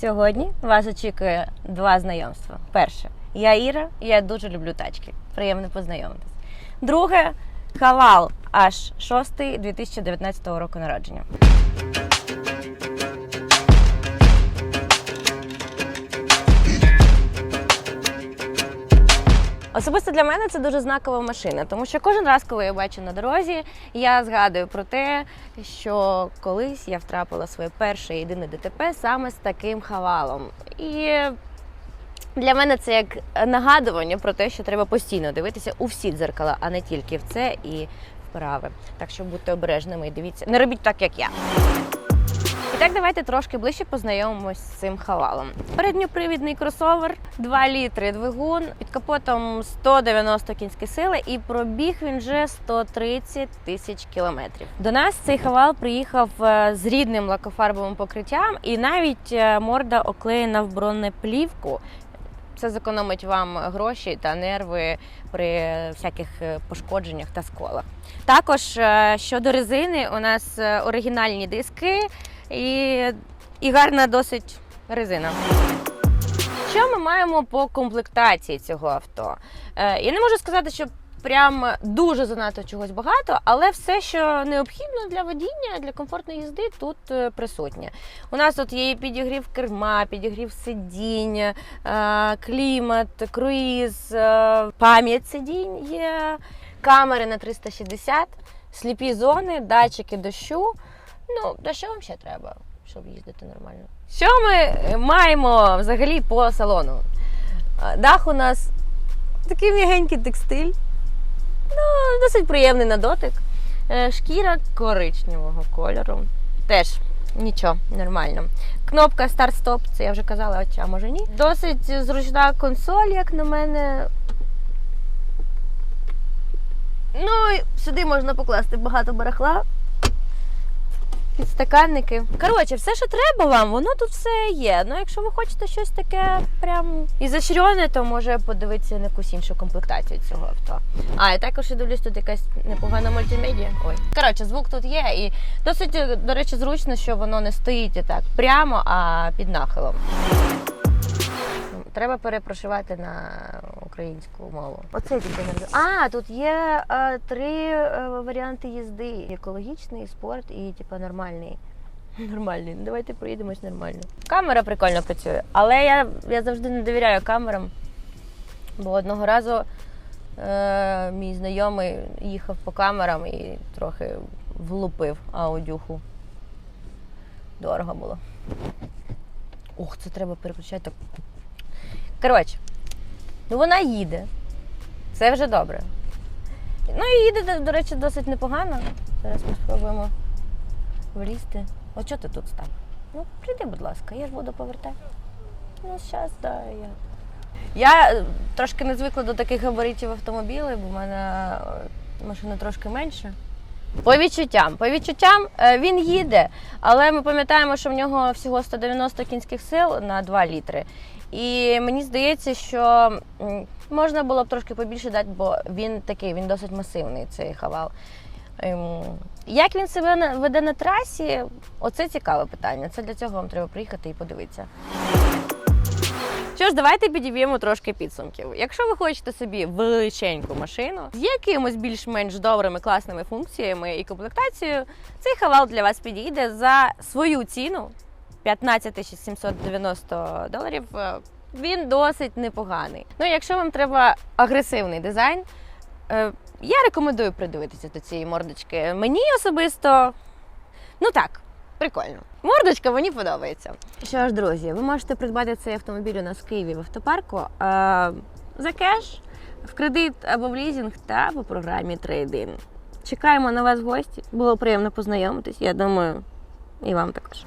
Сьогодні вас очікує два знайомства. Перше, я Іра, і я дуже люблю тачки. Приємно познайомитись. Друге, Халал аж 6 2019 року народження. Особисто для мене це дуже знакова машина, тому що кожен раз, коли я бачу на дорозі, я згадую про те, що колись я втрапила своє перше єдине ДТП саме з таким хавалом. І для мене це як нагадування про те, що треба постійно дивитися у всі дзеркала, а не тільки в це і вправи. Так що будьте обережними і дивіться, не робіть так, як я. Так, давайте трошки ближче познайомимось з цим хавалом. Передньопривідний кросовер, 2 літри двигун, під капотом 190 кінські сили, і пробіг він вже 130 тисяч кілометрів. До нас цей хавал приїхав е, з рідним лакофарбовим покриттям, і навіть е, морда оклеєна в бронеплівку. Це зекономить вам гроші та нерви при всяких е, пошкодженнях та сколах. Також щодо резини, у нас оригінальні диски і, і гарна досить резина. Що ми маємо по комплектації цього авто? Е, Я не можу сказати, що прям дуже занадто чогось багато, але все, що необхідно для водіння, для комфортної їзди, тут е, присутнє. У нас тут є підігрів керма, підігрів сидінь, е, клімат, круїз, пам'ять сидінь є, камери на 360, сліпі зони, датчики дощу. Ну, та що вам ще треба, щоб їздити нормально? Що ми маємо взагалі по салону? Дах у нас такий м'ягенький текстиль, ну, досить приємний на дотик. Е, Шкіра коричневого кольору. Теж нічого, нормально. Кнопка старт-стоп, це я вже казала, а може ні. Досить зручна консоль, як на мене. Ну, сюди можна покласти багато барахла. Підстаканники. Коротше, все, що треба вам, воно тут все є. Ну, якщо ви хочете щось таке прям ізощрене, то може подивитися на якусь іншу комплектацію цього авто. А, і також я дивлюсь, тут якась непогана мультимедіа. Ой. Коротше, звук тут є, і досить, до речі, зручно, що воно не стоїть і так прямо, а під нахилом. Треба перепрошивати на українську мову. Оце тільки не. А, тут є е, три е, варіанти їзди: екологічний, спорт і типу нормальний. Нормальний. Ну, Давайте проїдемось нормально. Камера прикольно працює, але я, я завжди не довіряю камерам. Бо одного разу е, мій знайомий їхав по камерам і трохи влупив аудюху. Дорого було. Ох, це треба переключати. Коротше, ну вона їде. Це вже добре. Ну і їде, до- речі, досить непогано. Зараз ми спробуємо влізти. От що ти тут став? Ну, прийди, будь ласка, я ж буду повертати. Ну, зараз, да, я. Я е, трошки не звикла до таких габаритів автомобілів, бо в мене е, машина трошки менша. По відчуттям. По відчуттям е, він їде, але ми пам'ятаємо, що в нього всього 190 кінських сил на 2 літри. І мені здається, що можна було б трошки побільше дати, бо він такий, він досить масивний, цей хавал. Ем, Як він себе веде на трасі, оце цікаве питання. Це для цього вам треба приїхати і подивитися. Ж, давайте підіб'ємо трошки підсумків. Якщо ви хочете собі величеньку машину з якимось більш-менш добрими класними функціями і комплектацією, цей хавал для вас підійде за свою ціну 15 790 доларів. Він досить непоганий. Ну, якщо вам треба агресивний дизайн, е, я рекомендую придивитися до цієї мордочки. Мені особисто, ну так, прикольно. Мордочка мені подобається. Що ж, друзі, ви можете придбати цей автомобіль у нас в Києві в автопарку е, за кеш, в кредит або в лізінг та по програмі Trade-in. Чекаємо на вас в гості. Було приємно познайомитись. Я думаю, і вам також.